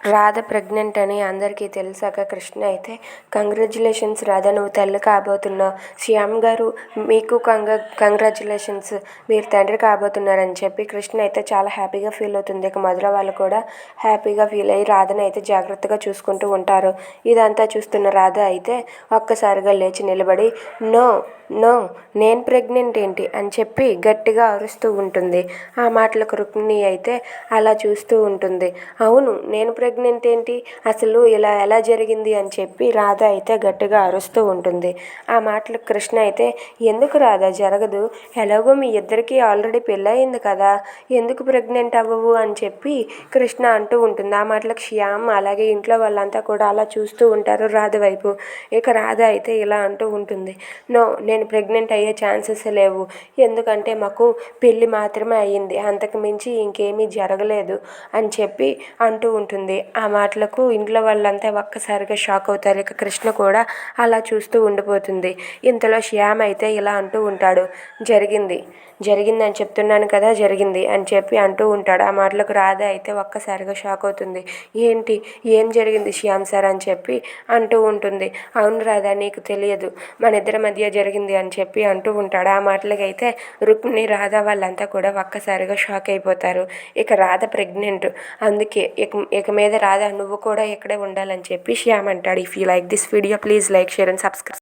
Radha pregnant అని అందరికీ తెలిసాక కృష్ణ అయితే కంగ్రాచ్యులేషన్స్ రాధ నువ్వు తల్లి కాబోతున్నావు శ్యామ్ గారు మీకు కంగ్రా కంగ్రాచ్యులేషన్స్ మీరు తండ్రి కాబోతున్నారని చెప్పి కృష్ణ అయితే చాలా హ్యాపీగా ఫీల్ అవుతుంది. ఇక మధుర వాళ్ళు కూడా హ్యాపీగా ఫీల్ అయ్యి రాధని అయితే జాగ్రత్తగా చూసుకుంటూ ఉంటారు. ఇదంతా చూస్తున్న రాధ అయితే ఒక్కసారిగా లేచి నిలబడి నో నో నేను ప్రెగ్నెంట్ ఏంటి అని చెప్పి గట్టిగా అరుస్తూ ఉంటుంది. ఆ మాటలకు రుక్మిణి అయితే అలా చూస్తూ ఉంటుంది. అవును నేను ప్రెగ్నెంట్ ఏంటి? అసలు ఇలా ఎలా జరిగింది అని చెప్పి రాధ అయితే గట్టిగా అరుస్తూ ఉంటుంది. ఆ మాటలకు కృష్ణ అయితే ఎందుకు రాధ జరగదు. ఎలాగో మీ ఇద్దరికీ ఆల్రెడీ పెళ్ళయింది కదా. ఎందుకు ప్రెగ్నెంట్ అవ్వవు? అని చెప్పి కృష్ణ అంటూ ఉంటుంది. ఆ మాటలకు శ్యామ్ అలాగే ఇంట్లో వాళ్ళంతా కూడా అలా చూస్తూ ఉంటారు రాధ వైపు. ఇక రాధ అయితే ఇలా అంటూ ఉంటుంది. నో నేను నేను ప్రెగ్నెంట్ అయ్యే ఛాన్సెస్ లేవు. ఎందుకంటే మాకు పెళ్ళి మాత్రమే అయ్యింది. అంతకు మించి ఇంకేమీ జరగలేదు అని చెప్పి అంటూ ఉంటుంది. ఆ మాటలకు ఇంట్లో వాళ్ళంతా ఒక్కసారిగా షాక్ అవుతారు. ఇక కృష్ణ కూడా అలా చూస్తూ ఉండిపోతుంది. ఇంతలో శ్యామ్ అయితే ఇలా అంటూ ఉంటాడు. జరిగింది. జరిగింది అని చెప్తున్నాను కదా జరిగింది అని చెప్పి అంటూ ఉంటాడు. ఆ మాటలకు రాధ అయితే ఒక్కసారిగా షాక్ అవుతుంది. ఏంటి? ఏం జరిగింది శ్యామ్ సార్ అని చెప్పి అంటూ ఉంటుంది. అవును రాధా నీకు తెలియదు. మన ఇద్దరి మధ్య జరిగింది అని చెప్పి అంటూ ఉంటాడు. ఆ మాటలకైతే రుక్మిణి రాధ వాళ్ళంతా కూడా ఒక్కసారిగా షాక్ అయిపోతారు. ఇక రాధ ప్రెగ్నెంట్. అందుకే ఇక ఇక మీద రాధ నువ్వు కూడా ఇక్కడే ఉండాలని చెప్పి శ్యామ్ అంటాడు. If you like this video please like share and subscribe